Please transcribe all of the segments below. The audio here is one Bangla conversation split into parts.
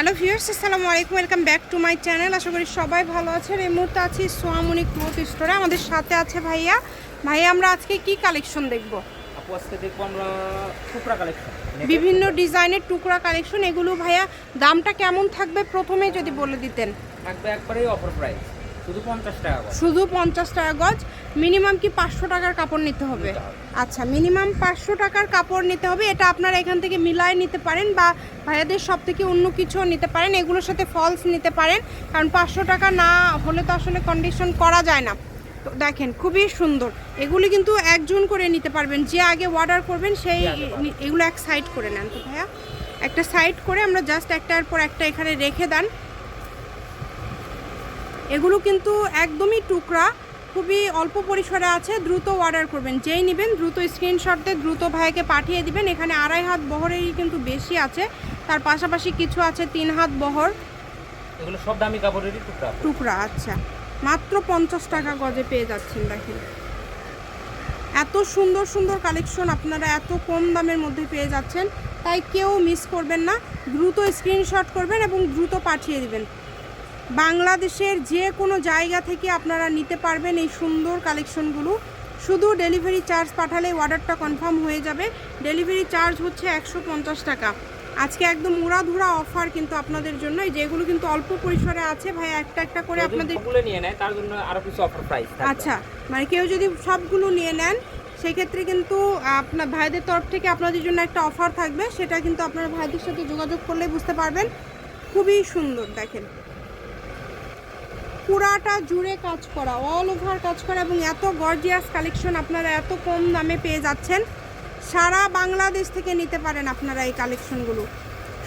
হ্যালো ভিউয়ার্স আসসালামু আলাইকুম welcome back to my channel. আশা করি সবাই ভালো আছেন। এই মুহূর্তে আছি সোয়ামনি ক্লোথ স্টোরে। আমাদের সাথে আছে ভাইয়া। ভাইয়া আমরা আজকে কি কালেকশন দেখব? আপু আজকে দেখব আমরা টুকরা কালেকশন। বিভিন্ন ডিজাইনের টুকরা কালেকশন। এগুলো ভাইয়া দামটা কেমন থাকবে? প্রথমে যদি বলে দিতেন। থাকবে একবারেই অফার প্রাইস শুধু পঞ্চাশ টাকা গজ? মিনিমাম কি পাঁচশো টাকার কাপড় নিতে হবে? আচ্ছা মিনিমাম পাঁচশো টাকার কাপড় নিতে হবে এটা আপনারা এখান থেকে মিলায় নিতে পারেন বা ভাইয়াদের সব থেকে অন্য কিছুও নিতে পারেন এগুলোর সাথে ফলস নিতে পারেন কারণ পাঁচশো টাকা না হলে তো আসলে কন্ডিশন করা যায় না। তো দেখেন খুবই সুন্দর। এগুলি কিন্তু একজন করে নিতে পারবেন যে আগে অর্ডার করবেন সেই এগুলো এক সাইড করে নেন। তো ভাইয়া একটা সাইড করে আমরা জাস্ট একটার পর একটা এখানে রেখে দেন। এগুলো কিন্তু একদমই টুকরা খুবই অল্প পরিসরে আছে দ্রুত অর্ডার করবেন। যেই নেবেন দ্রুত স্ক্রিনশট দিয়ে দ্রুত ভাইকে পাঠিয়ে দিবেন। এখানে আড়াই হাত বহরেরই কিন্তু বেশি আছে। তার পাশাপাশি কিছু আছে তিন হাত বহর। এগুলো সব দামি কাপড়েরই টুকরা। টুকরা আচ্ছা। মাত্র পঞ্চাশ টাকা গজে পেয়ে যাচ্ছেন দেখেন। এত সুন্দর সুন্দর কালেকশন আপনারা এত কম দামের মধ্যে পেয়ে যাচ্ছেন। তাই কেউ মিস করবেন না। দ্রুত স্ক্রিনশট করবেন এবং দ্রুত পাঠিয়ে দিবেন। বাংলাদেশের যে কোনো জায়গা থেকে আপনারা নিতে পারবেন এই সুন্দর কালেকশনগুলো। শুধু ডেলিভারি চার্জ পাঠালেই অর্ডারটা কনফার্ম হয়ে যাবে। ডেলিভারি চার্জ হচ্ছে একশো পঞ্চাশ টাকা। আজকে একদম উড়াধুরা অফার কিন্তু আপনাদের জন্য যেগুলো কিন্তু অল্প পরিসরে আছে। ভাই একটা একটা করে আপনাদের নিয়ে নেয় তার জন্য আরও কিছু অফার প্রাইস আচ্ছা মানে কেউ যদি সবগুলো নিয়ে নেন সেক্ষেত্রে কিন্তু আপনার ভাইদের তরফ থেকে আপনাদের জন্য একটা অফার থাকবে। সেটা কিন্তু আপনারা ভাইদের সাথে যোগাযোগ করলে বুঝতে পারবেন। খুবই সুন্দর দেখেন। পুরাটা জুড়ে কাজ করা অল ওভার কাজ করা এবং এত গর্জিয়াস কালেকশন আপনারা এত কম দামে পেয়ে যাচ্ছেন। সারা বাংলাদেশ থেকে নিতে পারেন আপনারা এই কালেকশনগুলো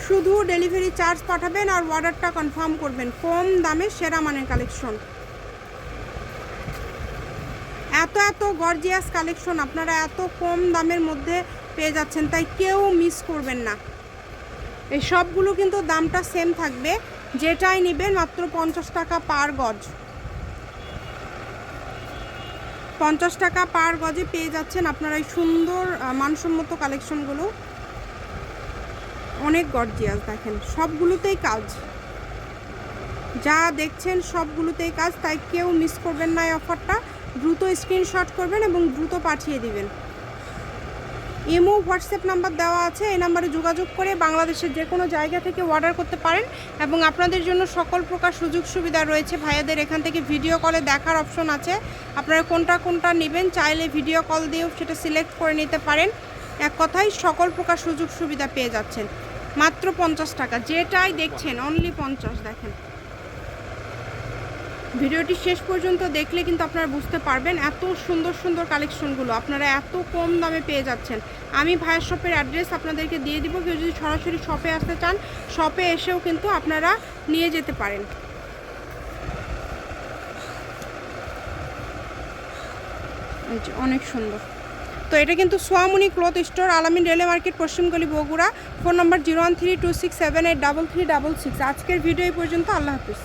শুধু ডেলিভারি চার্জ পাঠাবেন আর অর্ডারটা কনফার্ম করবেন, কম দামে সেরা মানের কালেকশন এত এত গর্জিয়াস কালেকশন আপনারা এত কম দামের মধ্যে পেয়ে যাচ্ছেন, তাই কেউ মিস করবেন না। এই সবগুলো কিন্তু দামটা সেম থাকবে। যেটাই নেবেন মাত্র পঞ্চাশ টাকা পার গজ। পঞ্চাশ টাকা পার গজে পেয়ে যাচ্ছেন আপনারা এই সুন্দর মানসম্মত কালেকশনগুলো। অনেক গর্জিয়াস দেখেন, সবগুলোতেই কাজ। যা দেখছেন সবগুলোতেই কাজ, তাই কেউ মিস করবেন না এই অফারটা দ্রুত স্ক্রিনশট করবেন এবং দ্রুত পাঠিয়ে দিবেন। ইমো, হোয়াটসঅ্যাপ নাম্বার দেওয়া আছে, এই নাম্বারে যোগাযোগ করে বাংলাদেশের যে কোনো জায়গা থেকে অর্ডার করতে পারেন এবং আপনাদের জন্য সকল প্রকার সুযোগ সুবিধা রয়েছে। ভাইয়াদের এখান থেকে ভিডিও কলে দেখার অপশন আছে। আপনারা কোনটা কোনটা নেবেন চাইলে ভিডিও কল দিয়েও সেটা সিলেক্ট করে নিতে পারেন। এক কথায় সকল প্রকার সুযোগ সুবিধা পেয়ে যাচ্ছেন। মাত্র পঞ্চাশ টাকা। যেটাই দেখছেন অনলি পঞ্চাশ, দেখেন। ভিডিওটি শেষ পর্যন্ত দেখলে কিন্তু আপনারা বুঝতে পারবেন এত সুন্দর সুন্দর কালেকশনগুলো। আপনারা এত কম দামে পেয়ে যাচ্ছেন। আমি ভাইয়ের শপের অ্যাড্রেস আপনাদেরকে দিয়ে দিব। কেউ যদি সরাসরি শপে আসতে চান, শপে এসেও কিন্তু আপনারা নিয়ে যেতে পারেন। অনেক সুন্দর। তো এটা কিন্তু সোয়ামুনি ক্লথ স্টোর, আলামিন রেলে market পশ্চিমগলি Bogura. Phone number zero one three two six seven eight double three double six. আজকের ভিডিও এই পর্যন্ত। আল্লাহ হাফিজ।